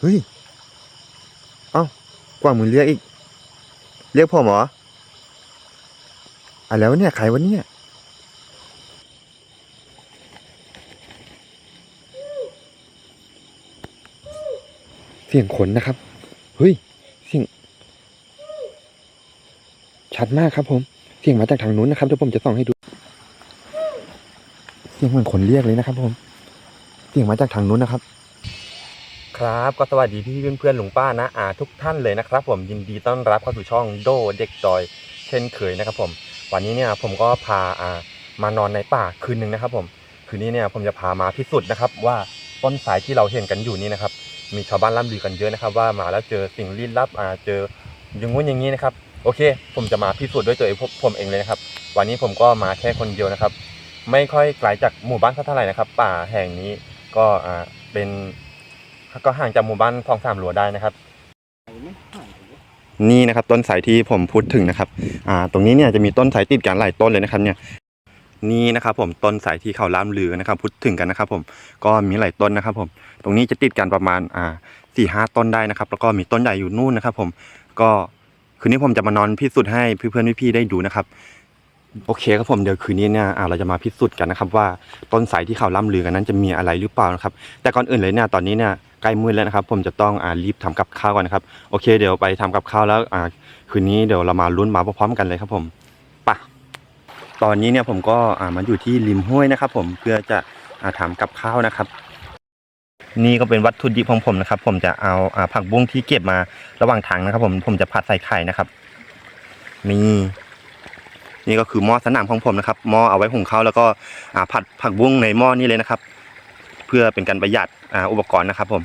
เฮ้ย เอ้ากว่ามึงเรียกอีก เรียกผมเหรออะแล้วเนี่ยใครวะเนี่ยเสียงขนนะครับ เฮ้ย เสียง ชัดมากครับผม เสียงมาจากทางนู้นนะครับเดี๋ยวผมจะส่องให้ดู เสียงเหมือนคนเรียกเลยนะครับผม เสียงมาจากทางนู้นนะครับ ครับก็สวัสดีพี่เพื่อนๆลุงป้านะอาทุกท่านเลยนะครับ ผมยินดีต้อนรับเข้าสู่ช่องโดเด็กจอย เช่นเคยนะครับผม วันนี้เนี่ยผมก็พาอ่ามานอนในป่าคืนหนึ่งนะครับ ผมคืนนี้เนี่ยผมจะพามาพิสูจน์นะครับ ว่าต้นสายที่เราเห็นกันอยู่นี่นะครับ มีชาวบ้านล่ำลือกันเยอะนะครับ ว่ามาแล้วเจอสิ่งลี้ลับอ่าเจออย่างงู้นอย่างนี้นะครับ โอเค ผมจะมาพิสูจน์ด้วยตัวเองผมเองเลยนะครับ วันนี้ผมก็มาแค่คนเดียวนะครับ ไม่ค่อยไกลจากหมู่บ้านเท่าไหร่นะครับ ป่าแห่งนี้ก็อ่าเป็น ก็ห่างจากหมู่บ้านคลองสามหลวได้นะครับ นี่นะครับต้นสายที่ผมพูดถึงนะครับอ่าตรงนี้เนี่ยจะมีต้นสายติดกันหลายต้นเลยนะครับเนี่ยนี่นะครับผมต้นสายที่เขาล่ำลือนะครับ พูดถึงกันนะครับ ผมก็มีหลายต้นนะครับ ผม ตรงนี้จะติดกันประมาณอ่าสี่ห้าต้นได้นะครับ แล้วก็มีต้นใหญ่อยู่นู่นนะครับ ผมก็คืนนี้ผมจะมานอนพิสูจน์ให้เพื่อนๆพี่ๆได้ดูนะครับ โอเคครับผมเดี๋ยวคืนนี้เนี่ยเราจะมาพิสูจน์กันนะครับ ว่าต้นสายที่เขาล่ำลือกันนั้นจะมีอะไรหรือเปล่านะครับ แต่ก่อนอื่นเลยเนี่ยตอนนี้เนี่ย ใกล้มืดแล้วนะครับ ผมจะต้องอ่ารีบทำกับข้าวก่อนนะครับ โอเค เดี๋ยวไปทำกับข้าวแล้วอ่าคืนนี้เดี๋ยวเรามาลุ้นมาพร้อมๆกันเลยครับผมปะตอนนี้เนี่ยผมก็อ่ามาอยู่ที่ริมห้วยนะครับ ผมเพื่อจะอ่าทำกับข้าวนะครับ นี่ก็เป็นวัตถุดิบของผมนะครับ ผมจะเอาอ่าผักบุ้งที่เก็บมาระหว่างทางนะครับ ผมผมจะผัดใส่ไข่นะครับนี่นี่ก็คือหม้อสนามของผมนะครับหม้อเอาไว้หุงข้าวแล้วก็อ่าผัดผักบุ้งในหม้อนี่เลยนะครับ เพื่อเป็นการประหยัดอ,อุปกรณ์นะครับผม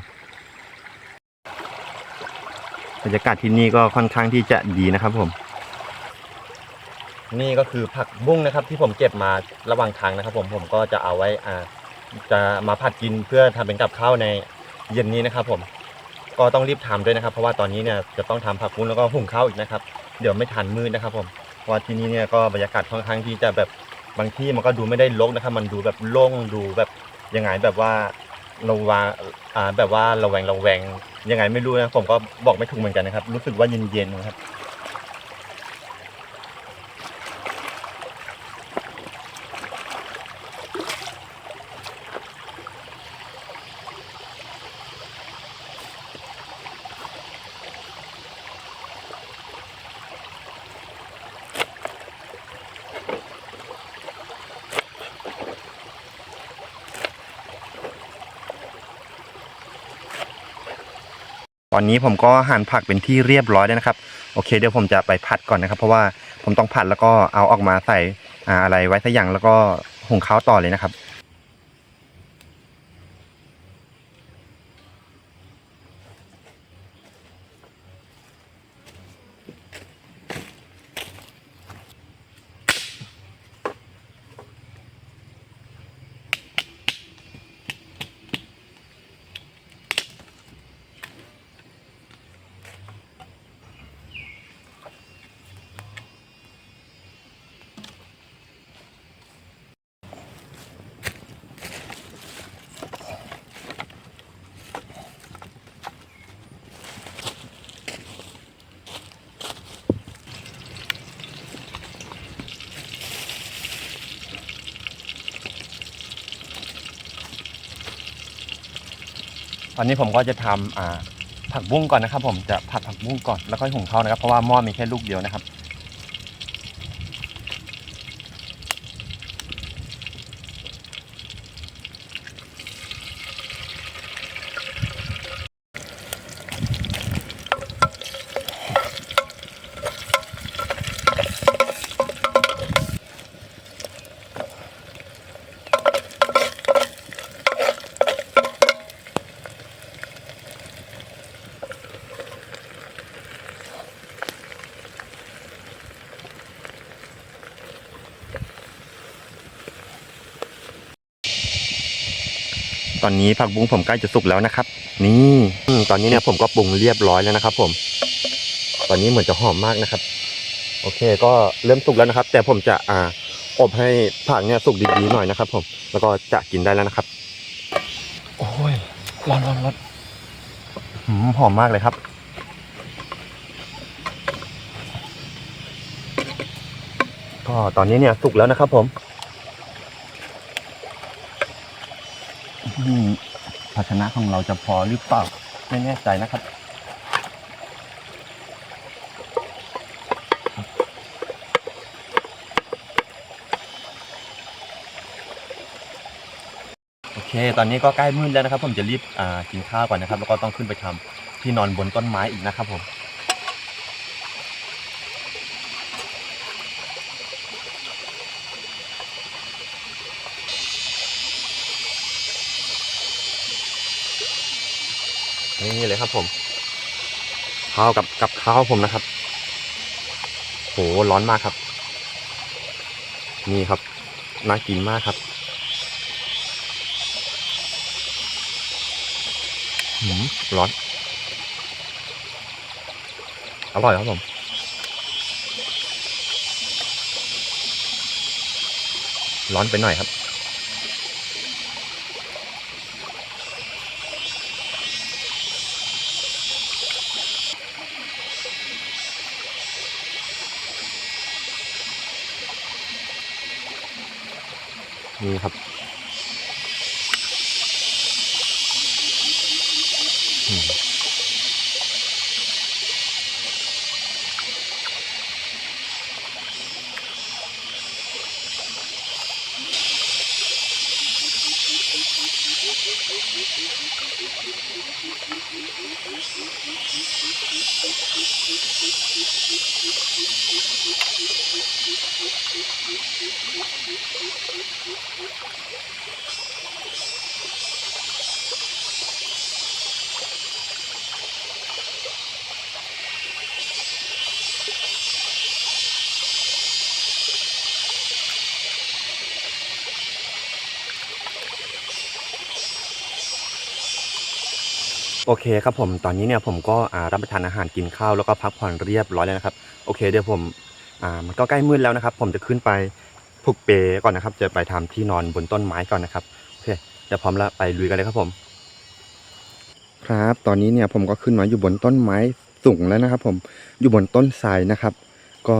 บรรยากาศที่นี่ก็ค่อนข้างที่จะดีนะครับผม นี่ก็คือผักบุ้งนะครับ ที่ผมเก็บมาระหว่างทางนะครับ ผมผมก็จะเอาไว้อ่าจะมาผัดกินเพื่อทำเป็นกับข้าวในเย็นนี้นะครับ ผมก็ต้องรีบทำด้วยนะครับ เพราะว่าตอนนี้เนี่ยจะต้องทำผักบุ้งแล้วก็หุงข้าวอีกนะครับ เดี๋ยวไม่ทันมืดนะครับ ผมว่าที่นี่เนี่ยก็บรรยากาศค่อนข้างที่จะแบบบางที่มันก็ดูไม่ได้รกนะครับ มันดูแบบโล่งดูแบบ ยังไงแบบว่าระวางอ่าแบบว่าระแวงระแวงยังไงไม่รู้นะผมก็บอกไม่ถูกเหมือนกันนะครับ รู้สึกว่าเย็นๆนะครับ ตอนนี้ผมก็หั่นผักเป็นที่เรียบร้อยแล้วนะครับ โอเคเดี๋ยวผมจะไปผัดก่อนนะครับ เพราะว่าผมต้องผัดแล้วก็เอาออกมาใส่อ่าอะไรไว้สักอย่างแล้วก็หุงข้าวต่อเลยนะครับ ตอนนี้ผมก็จะทำอ่าผักบุ้งก่อนนะครับ ผมจะผัดผักบุ้งก่อนแล้วค่อยหุงข้าวนะครับ เพราะว่าหม้อมีแค่ลูกเดียวนะครับ ตอนนี้ผักบุ้งผมใกล้จะสุกแล้วนะครับ นี่อืมตอนนี้เนี่ยผมก็ปรุงเรียบร้อยแล้วนะครับ ผม ตอนนี้เหมือนจะหอมมากนะครับ โอเค ก็เริ่มสุกแล้วนะครับ แต่ผมจะอ่าอบให้ผักเนี่ยสุกดีๆหน่อยนะครับ ผม แล้วก็จะกินได้แล้วนะครับ โอ้ยร้อนร้อนร้อนหืมหอมมากเลยครับก็ตอนนี้เนี่ยสุกแล้วนะครับผม ภาชนะของเราจะพอหรือเปล่าไม่แน่ใจนะครับโอเค ตอนนี้ก็ใกล้มืดแล้วนะครับ ผมจะรีบกินข้าวก่อนนะครับ แล้วก็ต้องขึ้นไปทำที่นอนบนต้นไม้อีกนะครับผม นี่เลยครับผมข้าวกับกับข้าวผมนะครับโหร้อนมากครับ นี่ครับน่ากินมากครับหืมร้อน อร่อยครับผมร้อนไปหน่อยครับ นี่ครับอืม โอเคครับผมตอนนี้เนี่ยผมก็รับประทานอาหารกินข้าวแล้วก็พักผ่อนเรียบร้อยแล้วนะครับ โอเคเดี๋ยวผม อ่ามันก็ใกล้มืดแล้วนะครับ ผมจะขึ้นไปผูกเปลก่อนนะครับ จะไปทำที่นอนบนต้นไม้ก่อนนะครับโอเคเดี๋ยวพร้อมแล้วไปลุยกันเลยครับผม ครับ ตอนนี้เนี่ยผมก็ขึ้นมาอยู่บนต้นไม้สูงแล้วนะครับ ผมอยู่บนต้นทรนะครับ ก็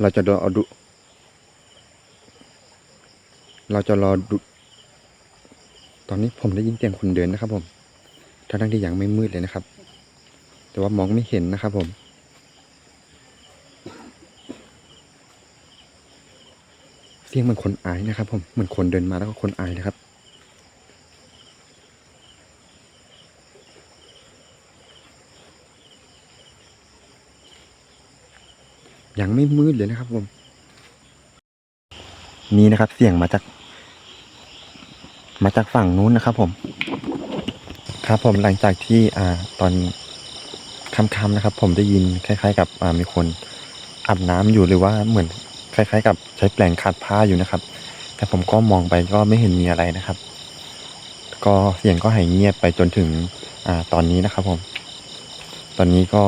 เราจะรอเอาดู เราจะรอดู ตอนนี้ผมได้ยินเสียงคนเดินนะครับ ผมทั้งที่ยังไม่มืดเลยนะครับ แต่ว่ามองไม่เห็นนะครับผม เสียงเหมือนคนอายนะครับ ผมเหมือนคนเดินมาแล้วก็คนอายนะครับ ยังไม่มืดเลยนะครับผม นี่นะครับ เสียงมาจาก มาจากฝั่งนู้นนะครับ ผม ครับผมหลังจากที่อ่าตอนค่ำๆนะครับ ผมได้ยินคล้าย ๆ กับมีคนอาบน้ำอยู่หรือว่าเหมือน คล้ายๆ กับใช้แปลงขัดผ้าอยู่นะครับ แต่ผมก็มองไปก็ไม่เห็นมีอะไรนะครับ ก็เสียงก็หายเงียบไปจนถึงอ่าตอนนี้นะครับผม ตอนนี้ก็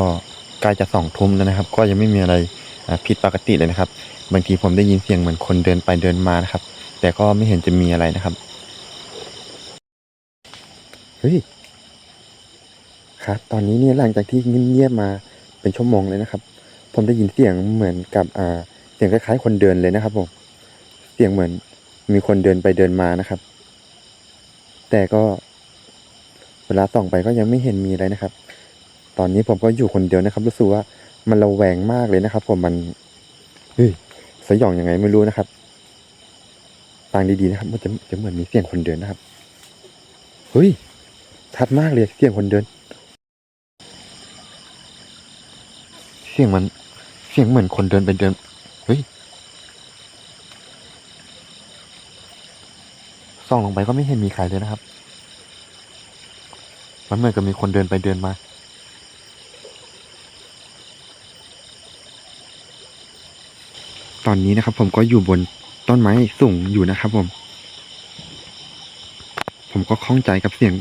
ใกล้จะสองทุ่มแล้วนะครับ ก็ยังไม่มีอะไรผิดปกติเลยนะครับ บางทีผมได้ยินเสียงเหมือนคนเดินไปเดินมานะครับ แต่ก็ไม่เห็นจะมีอะไรนะครับเฮ้ยครับ ตอนนี้เนี่ยหลังจากที่เงียบๆมาเป็นชั่วโมงเลยนะครับ ผมได้ยินเสียงเหมือนกับอ่า เสียงคล้ายๆคนเดินเลยนะครับผมเสียงเหมือนมีคนเดินไปเดินมานะครับ แต่ก็เวลาส่องไปก็ยังไม่เห็นมีอะไรนะครับ ตอนนี้ผมก็อยู่คนเดียวนะครับ รู้สึกว่ามันระแวงมากเลยนะครับ ผมมันเฮ้ยสยองยังไงไม่รู้นะครับฟังดีๆนะครับ มันจะจะเหมือนมีเสียงคนเดินนะครับเฮ้ยชัดมากเลยเสียงคนเดิน เสียงมันเสียงเหมือนคนเดินไปเดิน เฮ้ย ส่องลงไปก็ไม่เห็นมีใครเลยนะครับ มันเหมือนกับมีคนเดินไปเดินมา ตอนนี้นะครับ ผมก็อยู่บนต้นไม้สูงอยู่นะครับ ผม ผมก็คล่องใจกับเสียง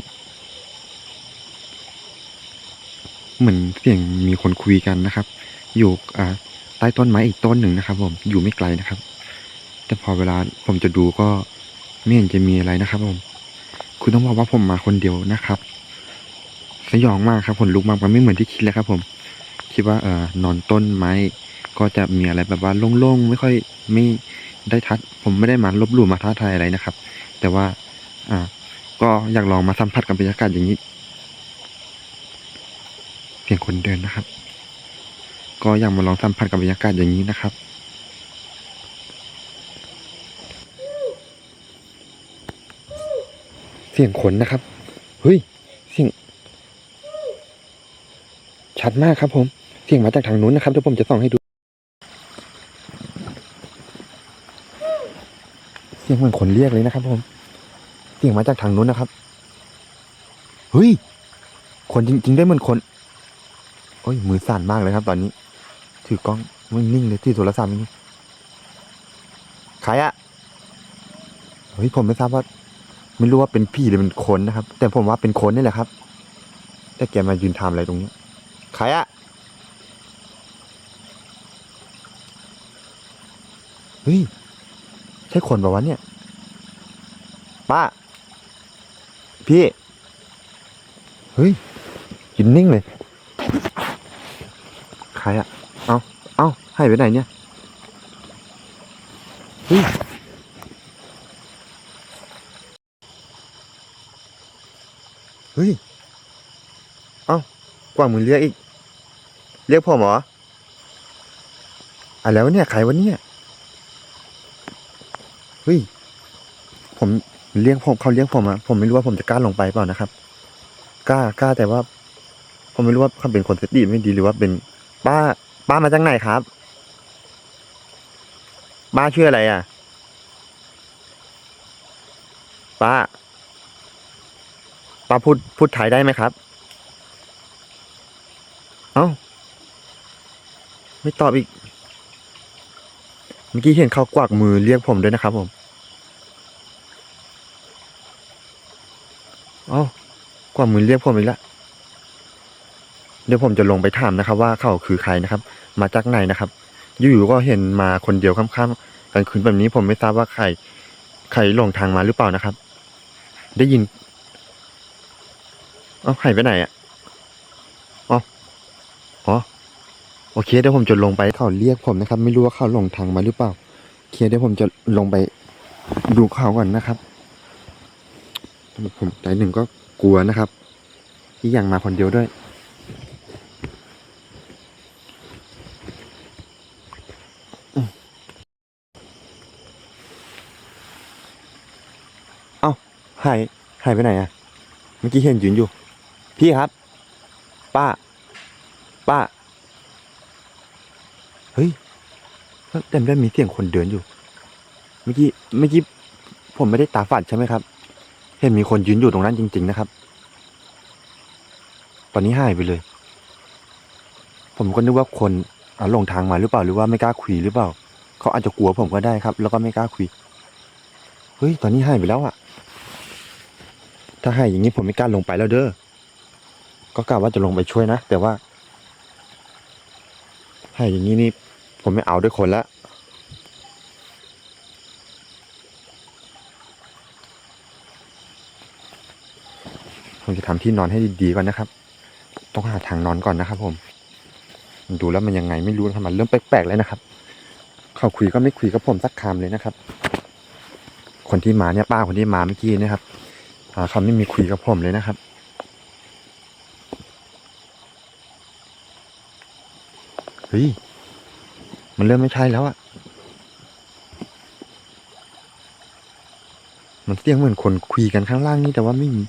เหมือนเสียงมีคนคุยกันนะครับ อยู่อ่าใต้ต้นไม้อีกต้นหนึ่งนะครับ ผมอยู่ไม่ไกลนะครับ แต่พอเวลาผมจะดูก็ ไม่เห็นจะมีอะไรนะครับผม คุณต้องบอกว่าผมมาคนเดียวนะครับ สยองมากครับขนลุกมากมันไม่เหมือนที่คิดเลยครับ ผม คิดว่าเออนอนต้นไม้ ก็จะมีอะไรแบบว่าโล่งๆไม่ค่อยไม่ได้ทัด ผมไม่ได้มาลบหลู่มาท้าทายอะไรนะครับ แต่ว่า อ่า ก็อยากลองมาสัมผัสกับบรรยากาศอย่างนี้เพียงคนเดินนะครับ ก็อยากมาลองสัมผัสกับบรรยากาศอย่างนี้นะครับ เสียงคนนะครับ เฮ้ยเสียงชัดมากครับผม เสียงมาจากทางนู้นนะครับเดี๋ยวผมจะส่องให้ดู เสียงเหมือนคนเรียกเลยนะครับ ผม เสียงมาจากทางนู้นนะครับ เฮ้ย คนจริง ๆ ได้เหมือนคนโอ้ยมือสั่นมากเลยครับ ตอนนี้ ถือกล้องไม่นิ่งเลยที่โทรศัพท์นี่ใครอะเฮ้ยผมไม่ทราบว่า ไม่รู้ว่าเป็นพี่หรือเป็นคนนะครับ แต่ผมว่าเป็นคนนี่แหละครับ แต่แกมายืนทำอะไรตรงนี้ใครอะเฮ้ยใช่คนปะวะเนี่ย ป้า พี่ เฮ้ยยืนนิ่งเลยใครอะเอาเอาให้ไปไหนเนี่ยเฮ้ย ฮ้ย เอ้ากว่ามือเรียกอีก เรียกผมเหรออะแล้วเนี่ยใครวะเนี่ยเฮ้ย ผมเรียกผมเขาเรียกผมอะผมไม่รู้ว่าผมจะกล้าลงไปเปล่านะครับ กล้ากล้าแต่ว่า ผมไม่รู้ว่าเขาเป็นคนสติไม่ดีหรือว่าเป็น ป้า ป้ามาจากไหนครับ ป้าชื่ออะไรอะ ป้า ป้าพูดพูดไทยได้ไหมครับ เอ้า ไม่ตอบอีก เมื่อกี้เห็นเขากวักมือเรียกผมด้วยนะครับผม เอ้ากวักมือเรียกผมอีกแล้วเดี๋ยวผมจะลงไปถามนะครับ ว่าเขาคือใครนะครับ มาจากไหนนะครับ อยู่ๆก็เห็นมาคนเดียวค่ำๆกลางคืนแบบนี้ผมไม่ทราบว่าใคร ใครหลงทางมาหรือเปล่านะครับ ได้ยิน เอ้าหายไปไหนอะอ๋ออ๋อโอเคเดี๋ยวผมจะลงไปเขาเรียกผมนะครับ ไม่รู้ว่าเขาหลงทางมาหรือเปล่าโอเคเดี๋ยวผมจะลงไปดูเขาก่อนนะครับผมใจหนึ่งก็กลัวนะครับ ที่อย่างมาคนเดียวด้วยเอ้าหายหายไปไหนอะเมื่อกี้เห็นยืนอยู่ พี่ครับ ป้า ป้า เฮ้ยแต่ได้มีเสียงคนเดินอยู่ เมื่อกี้ เมื่อกี้ผมไม่ได้ตาฝาดใช่ไหมครับ เห็นมีคนยืนอยู่ตรงนั้นจริง ๆ นะครับ ตอนนี้หายไปเลย ผมก็นึกว่าคนอะหลงทางมาหรือเปล่า หรือว่าไม่กล้าคุยหรือเปล่า เขาอาจจะกลัวผมก็ได้ครับ แล้วก็ไม่กล้าคุย เฮ้ย ตอนนี้หายไปแล้วอะถ้าหายอย่างนี้ผมไม่กล้าลงไปแล้วเด้อ ก็กะว่าจะลงไปช่วยนะ แต่ว่าหาอย่างนี้นี่ผมไม่เอาด้วยคนละผมจะทำที่นอนให้ดีๆก่อนนะครับ ต้องหาทางนอนก่อนนะครับ ผม ดูแล้วมันยังไงไม่รู้นะครับมันเริ่มแปลกๆแล้วนะครับ เขาคุยก็ไม่คุยกับผมสักคำเลยนะครับ คนที่มาเนี่ยป้าคนที่มาเมื่อกี้นะครับเขาไม่มีคุยกับผมเลยนะครับ เฮ้ย มันเริ่มไม่ใช่แล้วอะมันเสียงเหมือนคนคุยกันข้างล่างนี่แต่ว่าไม่มี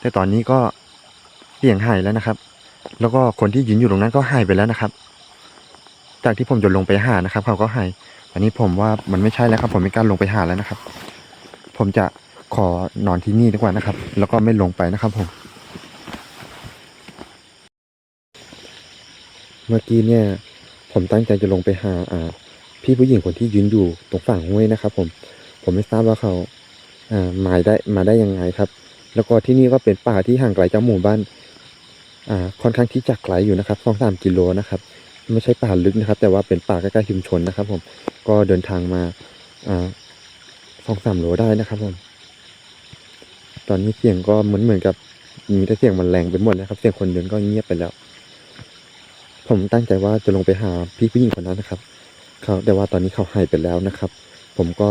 แต่ตอนนี้ก็เสียงหายแล้วนะครับ แล้วก็คนที่ยืนอยู่ตรงนั้นก็หายไปแล้วนะครับ จากที่ผมจะลงไปหานะครับ เขาก็หายอันนี้ผมว่ามันไม่ใช่แล้วครับ ผมไม่กล้าลงไปหาแล้วนะครับ ผมจะขอนอนที่นี่ดีกว่านะครับ แล้วก็ไม่ลงไปนะครับผม เมื่อกี้เนี่ยผมตั้งใจจะลงไปหาอ่า พี่ผู้หญิงคนที่ยืนอยู่ตรงฝั่งห้วยนะครับ ผมผมไม่ทราบว่าเขาอ่ามาได้มาได้ยังไงครับ แล้วก็ที่นี่ก็เป็นป่าที่ห่างไกลจากหมู่บ้านอ่าค่อนข้างที่จะไกลอยู่นะครับสองสามกิโลนะครับ ไม่ใช่ป่าลึกนะครับ แต่ว่าเป็นป่าใกล้ๆชุมชนนะครับ ผมก็เดินทางมาอ่าสองสามโลได้นะครับผมตอนนี้เสียงก็เหมือนเหมือนกับมีแต่เสียงมันแรงไปหมดเลยครับ เสียงคนเดินก็เงียบไปแล้ว ผมตั้งใจว่าจะลงไปหาพี่ผู้หญิงคนนั้นนะครับเขาแต่ว่าตอนนี้เขาหายไปแล้วนะครับ ผมก็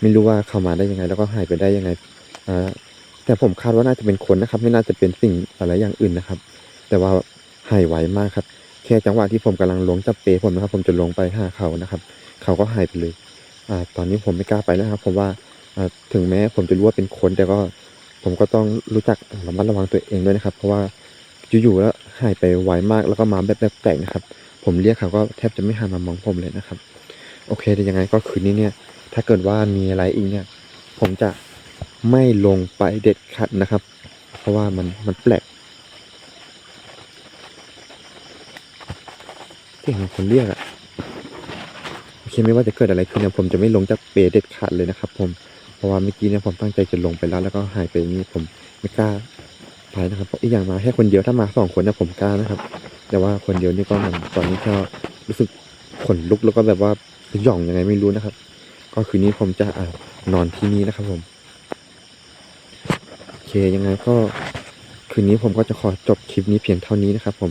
ไม่รู้ว่าเขามาได้ยังไง แล้วก็หายไปได้ยังไงอ่าแต่ผมคาดว่าน่าจะเป็นคนนะครับ ไม่น่าจะเป็นสิ่งอะไรอย่างอื่นนะครับ แต่ว่าหายไวมากครับแค่จังหวะที่ผมกำลังลงจากเปรผมนะครับ ผมจะลงไปหาเขานะครับ เขาก็หายไปเลยอ่าตอนนี้ผมไม่กล้าไปแล้วนะครับผมว่าอ่าถึงแม้ผมจะรู้ว่าเป็นคนแต่ก็ผมก็ต้องรู้จักระมัดระวังตัวเองด้วยนะครับ เพราะว่าอยู่ๆแล้ว หายไปไวมากแล้วก็มาแบบแปลกนะครับ ผมเรียกเขาก็แทบจะไม่หันมามองผมเลยนะครับ โอเคแต่ยังไงก็คืนนี้เนี่ย ถ้าเกิดว่ามีอะไรอีกเนี่ย ผมจะไม่ลงไปเด็ดขาดนะครับ เพราะว่ามันมันแปลกเสียงคนเรียกอะโอเคไม่ว่าจะเกิดอะไรขึ้นเนี่ยผมจะไม่ลงจากเปเด็ดขาดเลยนะครับ ผมเพราะว่าเมื่อกี้เนี่ยผมตั้งใจจะลงไปแล้ว แล้วก็หายไปอย่างนี้ผมไม่กล้า ไปนะครับอีกอย่างมาแค่คนเดียวถ้ามาสองคนเนี่ยผมกล้านะครับ แต่ว่าคนเดียวนี่ก็เหมือนตอนนี้ก็รู้สึกขนลุกแล้วก็แบบว่าสยองยังไงไม่รู้นะครับ ก็คืนนี้ผมจะอานอนที่นี่นะครับผมโอเคยังไงก็คืนนี้ผมก็จะขอจบคลิปนี้เพียงเท่านี้นะครับผม